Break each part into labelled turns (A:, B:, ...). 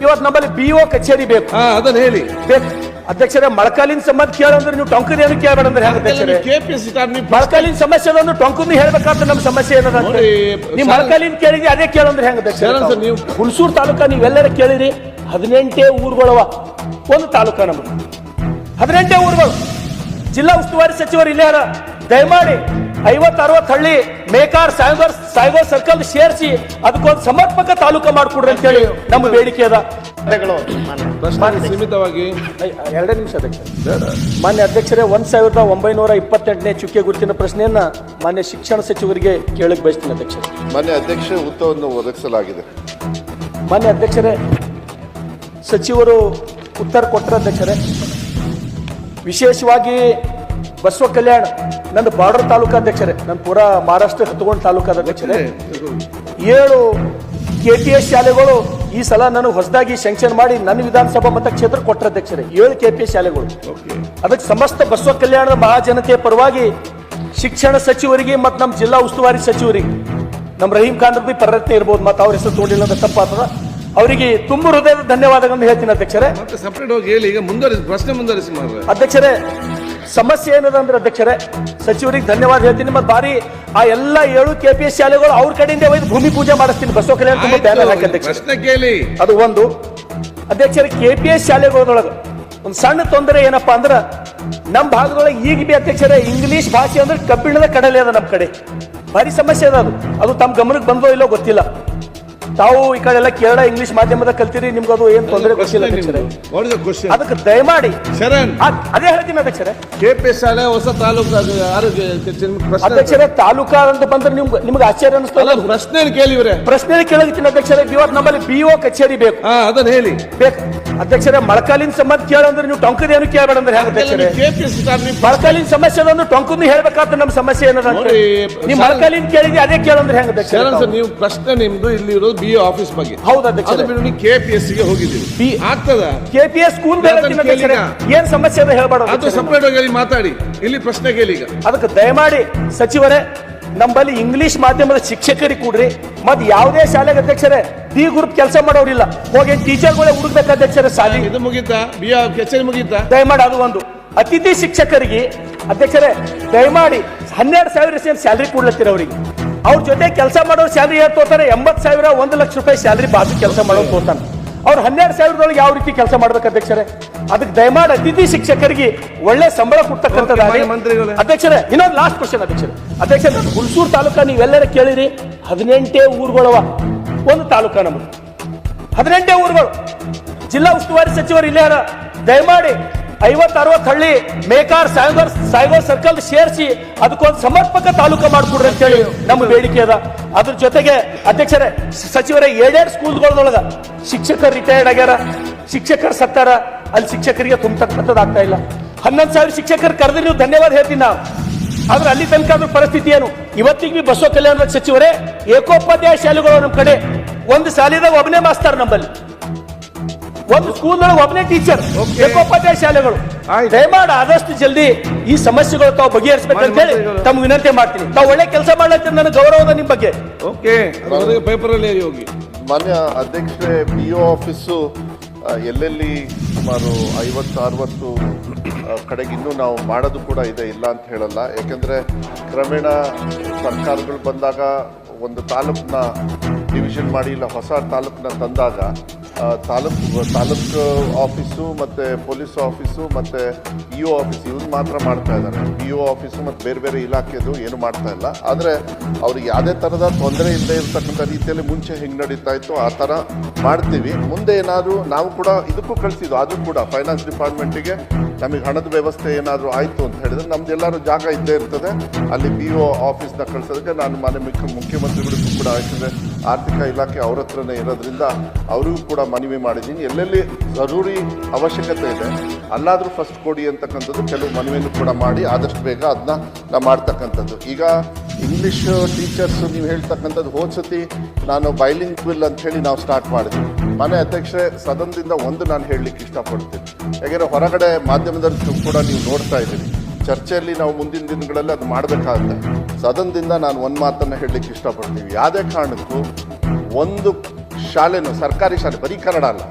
A: ಇವತ್ತು ನಮ್ಮಲ್ಲಿ ಬಿಒ ಕಚೇರಿ ಬೇಕು.
B: ಹಾ ಅದನ್ನ ಹೇಳಿ.
A: ಬೇಕು. ಅಧ್ಯಕ್ಷರೇ ಮಳಕಾಲಿನ ಸಂಬಂಧ ಕೇಳಂದ್ರೆ ನೀವು ಟೊಂಕದ ಏನು ಕೇಳಬೇಡ ಅಂದ್ರೆ ಮಳಕಾಲಿನ ಅಧ್ಯಕ್ಷರೇ
B: ಕೆಪಿಎಸ್ಸಿ ನೀವು
A: ಮೊಳಕಾಲಿನ ಸಮಸ್ಯೆ ಅದೊಂದು ಟೊಂಕದ ಹೇಳ್ಬೇಕಾದ್ರೆ ನಮ್ಮ ಸಮಸ್ಯೆ ಏನದ ಅಂತ.
B: ನೋಡಿ,
A: ನೀವು ಮಳಕಾಲಿನ ಕೇಳಿದ್ರಿ ಅದೇ ಕೇಳಂದ್ರೆ ಹೆಂಗ
B: ಸರ್, ನೀವು-
A: ಹುಣಸೂರು ತಾಲೂಕ ನೀವೆಲ್ಲರ ಕೇಳಿರಿ ಹದಿನೆಂಟೇ ಊರುಗಳವ. ಒಂದು ತಾಲೂಕ ನಮ್ಗೆ ಹದಿನೆಂಟೇ ಊರುಗಳು. ಜಿಲ್ಲಾ ಉಸ್ತುವಾರಿ ಸಚಿವರು ಇಲ್ಲೇ ದಯಮಾಡಿ ಐವತ್ ಅರವತ್ ಹಳ್ಳಿ ಮೇಕಾರ್ ಸೈಬರ್ ಸೈಬರ್ ಸರ್ಕಲ್ ಸೇರಿಸಿ ಅದಕ್ಕೊಂದು ಸಮರ್ಪಕ ತಾಲೂಕ ಮಾಡಿಕೊಡ್ರಿ ಅಂತ ಹೇಳಿ ನಮ್ಮ ಬೇಡಿಕೆ ಅದ.
B: ಪ್ರಶ್ನೆ ಸೀಮಿತವಾಗಿ.
A: ಎರಡೇ ನಿಮಿಷ ಅಧ್ಯಕ್ಷ ಮಾನ್ಯ ಅಧ್ಯಕ್ಷರೇ ಒಂದ್ ಸಾವಿರದ ಒಂಬೈನೂರ ಇಪ್ಪತ್ತೆಂಟನೇ ಚುಕ್ಕೆ ಗುರುತಿನ ಪ್ರಶ್ನೆಯನ್ನ ಮಾನ್ಯ ಶಿಕ್ಷಣ ಸಚಿವರಿಗೆ ಕೇಳಕ್ ಬಯಸ್ತೀನಿ ಅಧ್ಯಕ್ಷ
C: ಮಾನ್ಯ ಅಧ್ಯಕ್ಷ ಉತ್ತರವನ್ನು ಒದಗಿಸಲಾಗಿದೆ.
A: ಮಾನ್ಯ ಅಧ್ಯಕ್ಷರೇ ಸಚಿವರು ಉತ್ತರ ಕೊಟ್ಟರೆ ಅಧ್ಯಕ್ಷರೇ. ವಿಶೇಷವಾಗಿ ಬಸವ ಕಲ್ಯಾಣ ನನ್ನ ಬಾರ್ಡರ್ ತಾಲೂಕಾ ಅಧ್ಯಕ್ಷರೇ ನನ್ನ ಪೂರಾ ಮಹಾರಾಷ್ಟ್ರ ಹತ್ಕೊಂಡು ತಾಲೂಕಾದ ಅಧ್ಯಕ್ಷರೇ. ಏಳು ಕೆ ಟಿ ಎಸ್ ಶಾಲೆಗಳು ಈ ಸಲ ನಾನು ಹೊಸದಾಗಿ ಸ್ಯಾಂಕ್ಷನ್ ಮಾಡಿ ನನ್ನ ವಿಧಾನಸಭಾ ಮತಕ್ಷೇತ್ರ ಕೊಟ್ಟರೆ ಅಧ್ಯಕ್ಷರೇ. ಏಳು ಕೆ ಪಿ ಎಸ್ ಶಾಲೆಗಳು ಅದಕ್ಕೆ ಸಮಸ್ತ ಬಸವ ಕಲ್ಯಾಣದ ಮಹಾಜನತೆಯ ಪರವಾಗಿ ಶಿಕ್ಷಣ ಸಚಿವರಿಗೆ ಮತ್ತು ನಮ್ಮ ಜಿಲ್ಲಾ ಉಸ್ತುವಾರಿ ಸಚಿವರಿಗೆ ನಮ್ಮ ರಹೀಂ ಖಾನ್ ಬಿ ಪ್ರಯತ್ನ ಇರ್ಬೋದು ಮತ್ತು ಅವ್ರ ಹೆಸರು ತಗೊಂಡಿಲ್ಲ ಅಂತ ತಪ್ಪಾತದ. ಅವರಿಗೆ ತುಂಬ ಹೃದಯದ ಧನ್ಯವಾದಗಳನ್ನು ಹೇಳ್ತೀನಿ ಅಧ್ಯಕ್ಷರೇ.
B: ಮತ್ತೆ ಸಪರೇಟ್ ಹೋಗಿ ಹೇಳಿ ಈಗ ಮುಂದುವರಿಸಿ ಪ್ರಶ್ನೆ ಮುಂದುವರಿಸಿ
A: ಅಧ್ಯಕ್ಷರೇ ಸಮಸ್ಯೆ ಏನದ ಅಂದ್ರೆ ಅಧ್ಯಕ್ಷರೇ ಸಚಿವರಿಗೆ ಧನ್ಯವಾದ ಹೇಳ್ತೀನಿ. ಮತ್ತೆ ಬಾರಿ ಆ ಎಲ್ಲ ಏಳು ಕೆ ಪಿ ಎಸ್ ಶಾಲೆಗಳು ಅವ್ರ ಕಡೆಯಿಂದ ಒಯ್ದು ಭೂಮಿ ಪೂಜೆ ಮಾಡಿಸ್ತೀನಿ. ಬಸವ ಕಲ್ಯಾಣ ತುಂಬಾ ಬ್ಯಾನರ್ ಹಾಕಿ ಅಧ್ಯಕ್ಷ
B: ಪ್ರಶ್ನೆ ಕೇಳಿ.
A: ಅದು ಒಂದು. ಅಧ್ಯಕ್ಷರ ಕೆ ಪಿ ಎಸ್ ಶಾಲೆಗಳೊಳಗೆ ಒಂದು ಸಣ್ಣ ತೊಂದರೆ ಏನಪ್ಪಾ ಅಂದ್ರೆ ನಮ್ಮ ಭಾಗದೊಳಗೆ ಈಗ ಬಿ ಅಧ್ಯಕ್ಷರೇ ಇಂಗ್ಲಿಷ್ ಭಾಷೆ ಅಂದ್ರೆ ಕಬ್ಬಿಣದ ಕಡಲೆ ಅದ ನಮ್ಮ ಕಡೆ. ಭಾರಿ ಸಮಸ್ಯೆ ಅದ ಅದು. ಅದು ತಮ್ಮ ಗಮನಕ್ಕೆ ಬಂದೋ ಇಲ್ಲೋ ಗೊತ್ತಿಲ್ಲ. ತಾವು ಈ ಕಡೆ ಎಲ್ಲ ಕೇರಳ ಇಂಗ್ಲಿಷ್ ಮಾಧ್ಯಮದ ಕಲ್ತೀರಿ ನಿಮ್ಗೆ ಅದು ಏನ್ ತೊಂದರೆ ಗೊತ್ತಿಲ್ಲ ಅಧ್ಯಕ್ಷರೇ.
B: ವಾಟ್ ಇಸ್ ಕ್ವಶನ್
A: ಅದಕ್ಕೆ ದಯಮಾಡಿ.
B: ಶರಣ್.
A: ಅದ್- ಅದೇ ಹೇಳ್ತೀನಿ ಅಧ್ಯಕ್ಷರೇ.
B: ಕೆಪಿಎಸ್ ಶಾಲೆ ಹೊಸ ತಾಲೂಕು ಅದು ಪ್ರಶ್ನೆ
A: ಅಧ್ಯಕ್ಷರೇ ತಾಲೂಕಾ ಅಂತ ಬಂದ್ರೆ ನಿಮ್ಗೆ ನಿಮ್ಗೆ ಆಶ್ಚರ್ಯ
B: ಅಲ್ಲ
A: ಅನಿಸ್ತಲ್ಲ
B: ಪ್ರಶ್ನೆ ಕೇಳಿವ್ರೆ
A: ಪ್ರಶ್ನೆ ಕೇಳಲಿಕ್ಕಿನ ಅಧ್ಯಕ್ಷರೇ ಇವತ್ತು ನಮ್ಮಲ್ಲಿ ಬಿಒ ಕಚೇರಿ ಬೇಕು.
B: ಹಾ ಅದನ್ನ ಹೇಳಿ.
A: ಬೇಕು. ಅಧ್ಯಕ್ಷರೇ ಮಳಕಾಲಿನ ಸಂಬಂಧ ಕೇಳಂದ್ರೆ ನೀವು ಟೊಂಕದ ಏನು ಕೇಳಬೇಡ ಅಂದ್ರೆ ಮಳಕಾಲಿನ ಅಧ್ಯಕ್ಷರೇ? ಸಮಸ್ಯೆ ಅದೊಂದು ಟೊಂಕದ ಹೇಳ್ಬೇಕಾದ್ರೆ ನಮ್ಮ ಸಮಸ್ಯೆ ಏನದ
B: ನೋಡಿ,
A: ನೀವು ಮಳಕಾಲಿನ ಕೇಳಿದ್ರೆ ಅದೇ ಕೇಳಂದ್ರೆ ಹೆಂಗ ಅಧ್ಯಕ್ಷರೇ
B: ಶರಣ್ ಸರ್
A: ತಾವು?
B: ನೀವು ಪ್ರಶ್ನೆ ನಿಮ್ದು ಇಲ್ಲಿ ಇರೋದು ಬಿ ಆಫೀಸ್ ಬಗ್ಗೆ.
A: ಹೌದು
B: ಅದು
A: ಅಧ್ಯಕ್ಷರೇ
B: ಬಿಟ್ಟು ನೀವು ಕೆಪಿಎಸ್ಗೆ
A: ಹೋಗಿದ್ದೀವಿ
B: ಆಗ್ತದ?
A: ಕೆಪಿಎಸ್ ಸ್ಕೂಲ್ ಬೇರೆ
B: ಅದನ್ನ
A: ಅಧ್ಯಕ್ಷರೇ. ಏನ್ ಸಮಸ್ಯೆ ಅದ ಹೇಳ್ಬೇಡ
B: ಅದು
A: ಅಧ್ಯಕ್ಷರೇ.
B: ಸಪರೇಟ್ ಆಗಿ ಮಾತಾಡಿ. ಇಲ್ಲಿ ಪ್ರಶ್ನೆ ಕೇಳಿ ಈಗ.
A: ಅದಕ್ಕೆ ದಯಮಾಡಿ ಸಚಿವರೇ ನಮ್ಮಲ್ಲಿ ಇಂಗ್ಲಿಷ್ ಮಾಧ್ಯಮದ ಶಿಕ್ಷಕರಿಗೆ ಕೂಡ್ರಿ ಮತ್ ಯಾವುದೇ ಶಾಲೆಗೆ ಅಧ್ಯಕ್ಷರೇ ಡಿ ಗ್ರೂಪ್ ಕೆಲಸ ಮಾಡೋರಿಲ್ಲ. ಹೋಗಿ ಟೀಚರ್ಗಳೇ ಹುಡುಕ್ಬೇಕು ಅಧ್ಯಕ್ಷರೇ ಸಾಲಿ.
B: ಇದು ಮುಗೀತಾ? ಬಿ ಕೆಚರಿ ಮುಗೀತಾ?
A: ದಯಮಾಡಿ ಅದು ಒಂದು. ಅತಿಥಿ ಶಿಕ್ಷಕರಿಗೆ ಅಧ್ಯಕ್ಷರೇ ದಯಮಾಡಿ ಹನ್ನೆರಡು ಸಾವಿರ ಸ್ಯಾಲ್ರಿ ಕೊಡ್ಲತ್ತೀರ ಅವರಿಗೆ. ಅವ್ರ ಜೊತೆ ಕೆಲಸ ಮಾಡೋರು ಸ್ಯಾಲ್ರಿ ಏನ್ ತೋತಾರೆ? ಎಂಬತ್ತು ಸಾವಿರ ಒಂದು ಲಕ್ಷ ರೂಪಾಯಿ ಸ್ಯಾಲ್ರಿ ಬಾಜು ಕೆಲಸ ಮಾಡೋರು ತೋತಾನೆ. ಅವ್ರು ಹನ್ನೆರಡು ಸಾವಿರದೊಳಗೆ ಯಾವ ರೀತಿ ಕೆಲಸ ಮಾಡ್ಬೇಕು ಅಧ್ಯಕ್ಷರೇ? ಅದಕ್ಕೆ ದಯಮಾಡಿ ಅತಿಥಿ ಶಿಕ್ಷಕರಿಗೆ ಒಳ್ಳೆ ಸಂಬಳ
B: ಕೊಡ್ತಕ್ಕಂಥದ್ದು
A: ಕೊಡ್ತಕ್ಕಂಥದ್ದಾಗಿ. ಅಧ್ಯಕ್ಷರೇ ಇನ್ನೊಂದು ಲಾಸ್ಟ್ ಕ್ವಶನ್ ಅಧ್ಯಕ್ಷರೇ. ಅಧ್ಯಕ್ಷರೇ ಹುಲ್ಸೂರು ತಾಲೂಕ ನೀವೆಲ್ಲರೂ ಕೇಳಿರಿ ಹದಿನೆಂಟೇ ಊರುಗಳವ. ಒಂದು ತಾಲೂಕ ನಮ್ಮದು ಹದಿನೆಂಟೇ ಊರುಗಳು. ಜಿಲ್ಲಾ ಉಸ್ತುವಾರಿ ಸಚಿವರು ಇಲ್ಲೇ ಅರ ದಯಮಾಡಿ ಐವತ್ ಅರವತ್ ಹಳ್ಳಿ ಮೇಕಾರ್ ಸಾಯ್ಗೋರ್ ಸಾಯ್ಗೋರ್ ಸರ್ಕಲ್ ಸೇರಿಸಿ ಅದಕ್ಕೊಂದು ಸಮರ್ಪಕ ತಾಲೂಕು ಮಾಡ್ಕೊಡ್ರಿ ಅಂತ ಹೇಳಿ ನಮ್ಮ ಬೇಡಿಕೆ ಅದ. ಅದ್ರ ಜೊತೆಗೆ ಅಧ್ಯಕ್ಷರೇ, ಸಚಿವರೇ ಏಳೆರಡು ಸ್ಕೂಲ್ಗಳೊಳಗ ಶಿಕ್ಷಕರು ರಿಟೈರ್ಡ್ ಆಗ್ಯಾರ. ಶಿಕ್ಷಕರು ಸತ್ತಾರ. ಅಲ್ಲಿ ಶಿಕ್ಷಕರಿಗೆ ತುಂಬತಕ್ಕಂಥದ್ದು ಆಗ್ತಾ ಇಲ್ಲ. ಹನ್ನೊಂದು ಸಾವಿರ ಶಿಕ್ಷಕರು ಕರೆದ್ರೆ ನೀವು ಧನ್ಯವಾದ ಹೇಳ್ತೀನಿ ನಾವು ಆದ್ರೆ ಅಲ್ಲಿ ತನಕ ಅದ್ರ ಪರಿಸ್ಥಿತಿ ಏನು? ಇವತ್ತಿಗೆ ಬಸವ ಕಲ್ಯಾಣ ಸಚಿವರೇ, ಏಕೋಪಾಧ್ಯಾಯ ಶಾಲೆಗಳು ನಮ್ಮ ಕಡೆ. ಒಂದು ಶಾಲೆದಾಗ ಒಬ್ಬನೇ ಮಾಸ್ತಾರ ನಮ್ಮಲ್ಲಿ. ಒಂದು ಸ್ಕೂಲ್ನೊಳಗೆ ಒಬ್ಬನೇ ಟೀಚರ್ ಏಕೋಪಾಧ್ಯಾಯ ಶಾಲೆಗಳು. ದಯಮಾಡಿ ಆದಷ್ಟು ಜಲ್ದಿ ಈ ಸಮಸ್ಯೆಗಳು ತಾವು ಅಂತ ಹೇಳಿ ತಮ್ಗೆ ವಿನಂತಿ ಮಾಡ್ತೀನಿ. ತಾವು ಒಳ್ಳೆ ಕೆಲಸ ಮಾಡ್ಲತ್ತೀರಿ ನನ್ನ ಗೌರವದ ನಿಮ್ಮ ಬಗ್ಗೆ?
B: ಓಕೆ ಪೇಪರ್ ಅಲ್ಲಿ ಹೋಗಿ.
C: ಮಾನ್ಯ ಅಧ್ಯಕ್ಷರೇ ಪಿ ಒ ಆಫೀಸು ಎಲ್ಲೆಲ್ಲಿ ಸುಮಾರು ಐವತ್ತು ಅರವತ್ತು ಕಡೆಗಿನ್ನೂ ಕಡೆಗೆ ಇನ್ನೂ ನಾವು ಮಾಡೋದು ಕೂಡ ಇದೆ ಇಲ್ಲ ಅಂತ ಹೇಳಲ್ಲ. ಯಾಕೆಂದರೆ ಕ್ರಮೇಣ ಸರ್ಕಾರಗಳು ಬಂದಾಗ ಒಂದು ತಾಲೂಕನ್ನ ಡಿವಿಷನ್ ಮಾಡಿ ಇಲ್ಲ ಹೊಸ ತಾಲೂಕನ್ನ ತಂದಾಗ ತಾಲೂಕು ತಾಲೂಕು ಆಫೀಸು ಮತ್ತು ಪೊಲೀಸ್ ಆಫೀಸು ಮತ್ತು ಇ ಒ ಆಫೀಸ್ ಇವ್ರು ಮಾತ್ರ ಮಾಡ್ತಾ ಇದ್ದಾರೆ ಇ ಒ ಆಫೀಸು ಮತ್ತು ಬೇರೆ ಬೇರೆ ಇಲಾಖೆದು ಏನು ಮಾಡ್ತಾ ಇಲ್ಲ. ಆದರೆ ಅವ್ರಿಗೆ ಯಾವುದೇ ಥರದ ತೊಂದರೆ ಇಲ್ಲದೆ ಇರತಕ್ಕಂಥ ರೀತಿಯಲ್ಲಿ ಮುಂಚೆ ಹೆಂಗೆ ನಡೀತಾ ಇತ್ತು, ಆ ಥರ ಮಾಡ್ತೀವಿ. ಮುಂದೆ ಏನಾದರೂ ನಾವು ಕೂಡ ಇದಕ್ಕೂ ಕಳಿಸಿದ್ದು, ಅದು ಕೂಡ ಫೈನಾನ್ಸ್ ಡಿಪಾರ್ಟ್ಮೆಂಟಿಗೆ ನಮಗೆ ಹಣದ ವ್ಯವಸ್ಥೆ ಏನಾದರೂ ಆಯಿತು ಅಂತ ಹೇಳಿದ್ರೆ ನಮ್ದೆಲ್ಲರೂ ಜಾಗ ಇದ್ದೇ ಇರ್ತದೆ. ಅಲ್ಲಿ ಬಿ ಒ ಆಫೀಸ್ನ ಕಳಿಸೋದಕ್ಕೆ ನಾನು ಮನೆ ಮುಖ್ಯ ಮುಖ್ಯಮಂತ್ರಿಗಳಿಗೂ ಕೂಡ ಆಯ್ತದೆ. ಆರ್ಥಿಕ ಇಲಾಖೆ ಅವ್ರ ಹತ್ರನೇ ಇರೋದ್ರಿಂದ ಅವರಿಗೂ ಕೂಡ ಮನವಿ ಮಾಡಿದ್ದೀನಿ. ಎಲ್ಲೆಲ್ಲಿ ಜರೂರಿ ಅವಶ್ಯಕತೆ ಇದೆ, ಅಲ್ಲಾದರೂ ಫಸ್ಟ್ ಕೊಡಿ ಅಂತಕ್ಕಂಥದ್ದು ಕೆಲವು ಮನವಿಯನ್ನು ಕೂಡ ಮಾಡಿ ಆದಷ್ಟು ಬೇಗ ಅದನ್ನ ನಾವು ಮಾಡ್ತಕ್ಕಂಥದ್ದು. ಈಗ ಇಂಗ್ಲೀಷ್ ಟೀಚರ್ಸ್ ನೀವು ಹೇಳ್ತಕ್ಕಂಥದ್ದು ಹೋದ ಸತಿ ನಾನು ಬೈಲಿಂಗ್ ಬಿಲ್ ಅಂತ ಹೇಳಿ ನಾವು ಸ್ಟಾರ್ಟ್ ಮಾಡಿದ್ವಿ. ಮನೆ ಅಧ್ಯಕ್ಷರೇ ಸದನದಿಂದ ಒಂದು ನಾನು ಹೇಳಲಿಕ್ಕೆ ಇಷ್ಟಪಡ್ತೀನಿ. ಯಾಕೆಂದರೆ ಹೊರಗಡೆ ಮಾಧ್ಯಮದಲ್ಲಿ ಕೂಡ ನೀವು ನೋಡ್ತಾ ಇದ್ದೀರಿ. ಚರ್ಚೆಯಲ್ಲಿ ನಾವು ಮುಂದಿನ ದಿನಗಳಲ್ಲಿ ಅದು ಮಾಡಬೇಕಾಗುತ್ತೆ ಸದನದಿಂದ ನಾನು ಒಂದು ಮಾತನ್ನು ಹೇಳಲಿಕ್ಕೆ ಇಷ್ಟಪಡ್ತೀವಿ ಯಾವುದೇ ಕಾರಣಕ್ಕೂ ಒಂದು ಶಾಲೆನೂ ಸರ್ಕಾರಿ ಶಾಲೆ ಬರೀ ಕನ್ನಡ ಅಲ್ಲ.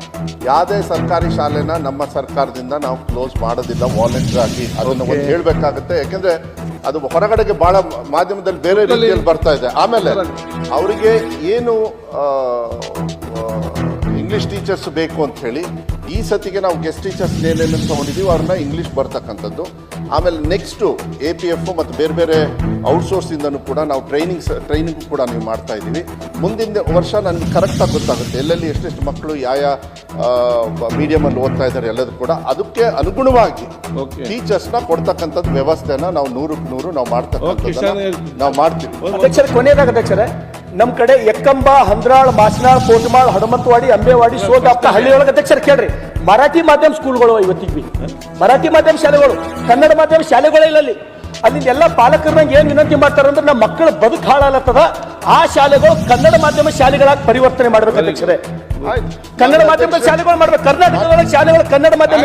C: ಯಾವುದೇ ಸರ್ಕಾರಿ ಶಾಲೆನ ನಮ್ಮ ಸರ್ಕಾರದಿಂದ ನಾವು ಕ್ಲೋಸ್ ಮಾಡೋದಿಲ್ಲ ವಾಲಂಟಿಯರ್ ಆಗಿ ಅದನ್ನು ಒಂದು ಹೇಳಬೇಕಾಗುತ್ತೆ. ಯಾಕೆಂದರೆ ಅದು ಹೊರಗಡೆಗೆ ಭಾಳ ಮಾಧ್ಯಮದಲ್ಲಿ ಬೇರೆ ರೀತಿಯಲ್ಲಿ ಬರ್ತಾ ಇದೆ. ಆಮೇಲೆ ಅವರಿಗೆ ಏನು ಟೀಚರ್ಸ್ ಬೇಕು ಅಂತ ಹೇಳಿ ಈ ಸತಿಗೆ ನಾವು ಗೆಸ್ಟ್ ಟೀಚರ್ಸ್ ಏನೇನು ತೊಗೊಂಡಿದ್ದೀವಿ ಅವ್ರನ್ನ ಇಂಗ್ಲಿಷ್ ಬರ್ತಕ್ಕಂಥದ್ದು. ಆಮೇಲೆ ನೆಕ್ಸ್ಟು ಎ ಪಿ ಎಫ್ ಮತ್ತು ಬೇರೆ ಬೇರೆ ಔಟ್ಸೋರ್ಸಿಂದನೂ ಕೂಡ ನಾವು ಟ್ರೈನಿಂಗ್ ಟ್ರೈನಿಂಗ್ ಕೂಡ ನೀವು ಮಾಡ್ತಾ ಇದ್ದೀವಿ. ಮುಂದಿನ ವರ್ಷ ನನಗೆ ಕರೆಕ್ಟಾಗಿ ಗೊತ್ತಾಗುತ್ತೆ. ಎಲ್ಲೆಲ್ಲಿ ಎಷ್ಟೆಷ್ಟು ಮಕ್ಕಳು ಯಾವ ಮೀಡಿಯಮಲ್ಲಿ ಓದ್ತಾ ಇದ್ದಾರೆ ಎಲ್ಲದೂ ಕೂಡ ಅದಕ್ಕೆ ಅನುಗುಣವಾಗಿ. ಟೀಚರ್ಸ್ನ ಕೊಡ್ತಕ್ಕಂಥದ್ದು ವ್ಯವಸ್ಥೆನ ನಾವು ನೂರಕ್ಕೆ ನೂರು ನಾವು ಮಾಡ್ತಕ್ಕಂಥದ್ದನ್ನ ನಾವು ಮಾಡ್ತೀವಿ.
A: ಅಧ್ಯಕ್ಷರೇ ಕೊನೆಯದಾಗ ಅಧ್ಯಕ್ಷರೇ ನಮ್ ಕಡೆ ಎಕ್ಕಂಬ ಹಂದ್ರಾಳ್ ಮಾಸನಾಳ್ ಕೋಟಮಾಳ್ ಹನುಮಂತವಾಡಿ ಅಂಬೇವಾಡಿ ಸೋಗಾಪ್ತ ಹಳ್ಳಿಯೊಳಗೆ ಅಧ್ಯಕ್ಷರು ಕೇಳ್ರಿ. ಮರಾಠಿ ಮಾಧ್ಯಮ ಸ್ಕೂಲ್ಗಳು ಇವತ್ತಿಗೆ ಮರಾಠಿ ಮಾಧ್ಯಮ ಶಾಲೆಗಳು ಕನ್ನಡ ಮಾಧ್ಯಮ ಶಾಲೆಗಳೇ ಇಲ್ಲ ಅಲ್ಲಿ. ಅಲ್ಲಿಂದ ಎಲ್ಲ ಪಾಲಕರನ್ನ ಏನ್ ವಿನಂತಿ ಮಾಡ್ತಾರೆ ಅಂದ್ರೆ ನಮ್ಮ ಮಕ್ಕಳ ಬದುಕು ಹಾಳಾಲತ್ತದ ಆ ಶಾಲೆಗಳು ಕನ್ನಡ ಮಾಧ್ಯಮ ಶಾಲೆಗಳಾಗಿ ಪರಿವರ್ತನೆ ಮಾಡ್ಬೇಕು ಅಧ್ಯಕ್ಷರೇ. ಕನ್ನಡ ಮಾಧ್ಯಮದ ಶಾಲೆಗಳು ಮಾಡ್ಬೇಕು. ಕರ್ನಾಟಕದೊಳಗೆ ಶಾಲೆಗಳು ಕನ್ನಡ ಮಾಧ್ಯಮ?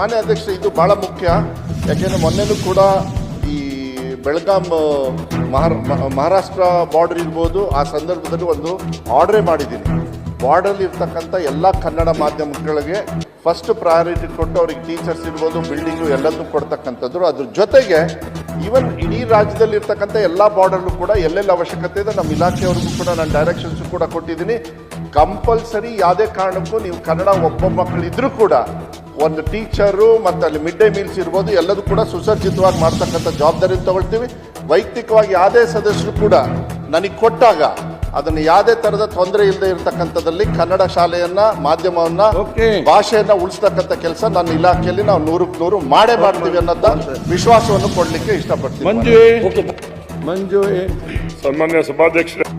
C: ಮಾನ್ಯ ಅಧ್ಯಕ್ಷ ಇದು ಬಹಳ ಮುಖ್ಯ. ಯಾಕೆಂದ್ರೆ ಮೊನ್ನೆನೂ ಕೂಡ ಈ ಬೆಳಗಾಂ ಮಹಾರ ಮಹಾರಾಷ್ಟ್ರ ಬಾರ್ಡರ್ ಇರ್ಬೋದು, ಆ ಸಂದರ್ಭದಲ್ಲಿ ಒಂದು ಆರ್ಡ್ರೇ ಮಾಡಿದ್ದೀನಿ. ಬಾರ್ಡರ್ ಇರ್ತಕ್ಕಂಥ ಎಲ್ಲ ಕನ್ನಡ ಮಾಧ್ಯಮಗಳಿಗೆ ಫಸ್ಟ್ ಪ್ರಯಾರಿಟಿ ಕೊಟ್ಟು ಅವ್ರಿಗೆ ಟೀಚರ್ಸ್ ಇರ್ಬೋದು ಬಿಲ್ಡಿಂಗು ಎಲ್ಲದನ್ನು ಕೊಡ್ತಕ್ಕಂಥದ್ದು. ಅದ್ರ ಜೊತೆಗೆ ಈವನ್ ಇಡೀ ರಾಜ್ಯದಲ್ಲಿ ಇರ್ತಕ್ಕಂಥ ಎಲ್ಲ ಬಾರ್ಡರ್ಲು ಕೂಡ ಎಲ್ಲೆಲ್ಲಿ ಅವಶ್ಯಕತೆ ಇದೆ, ನಮ್ಮ ಇಲಾಖೆಯವ್ರಿಗೂ ಕೂಡ ನಾನು ಡೈರೆಕ್ಷನ್ಸ್ ಕೂಡ ಕೊಟ್ಟಿದ್ದೀನಿ. ಕಂಪಲ್ಸರಿ ಯಾವುದೇ ಕಾರಣಕ್ಕೂ ನೀವು ಕನ್ನಡ ಒಬ್ಬ ಮಕ್ಕಳಿದ್ರೂ ಕೂಡ ಒಂದು ಟೀಚರು ಮತ್ತು ಅಲ್ಲಿ ಮಿಡ್ ಡೇ ಮೀಲ್ಸ್ ಇರ್ಬೋದು ಎಲ್ಲದೂ ಕೂಡ ಸುಸಜ್ಜಿತವಾಗಿ ಮಾಡ್ತಕ್ಕಂಥ ಜವಾಬ್ದಾರಿ ತಗೊಳ್ತೀವಿ. ವೈಯಕ್ತಿಕವಾಗಿ ಯಾವುದೇ ಸದಸ್ಯರು ಕೂಡ ನನಗೆ ಕೊಟ್ಟಾಗ ಅದನ್ನು ಯಾವುದೇ ಥರದ ತೊಂದರೆ ಇಲ್ಲದೆ ಇರತಕ್ಕಂಥದ್ದಲ್ಲಿ ಕನ್ನಡ ಶಾಲೆಯನ್ನ ಮಾಧ್ಯಮವನ್ನ. ಭಾಷೆಯನ್ನ ಉಳಿಸ್ತಕ್ಕಂಥ ಕೆಲಸ ನನ್ನ ಇಲಾಖೆಯಲ್ಲಿ ನಾವು ನೂರಕ್ಕೆ ನೂರು ಮಾಡೇ ಮಾಡ್ತೀವಿ ಅನ್ನೋದ ವಿಶ್ವಾಸವನ್ನು ಕೊಡಲಿಕ್ಕೆ ಇಷ್ಟಪಡ್ತೀವಿ
B: ಮಂಜು ಮಂಜು
D: ಸನ್ಮಾನ್ಯ ಸಭಾಧ್ಯಕ್ಷರೇ.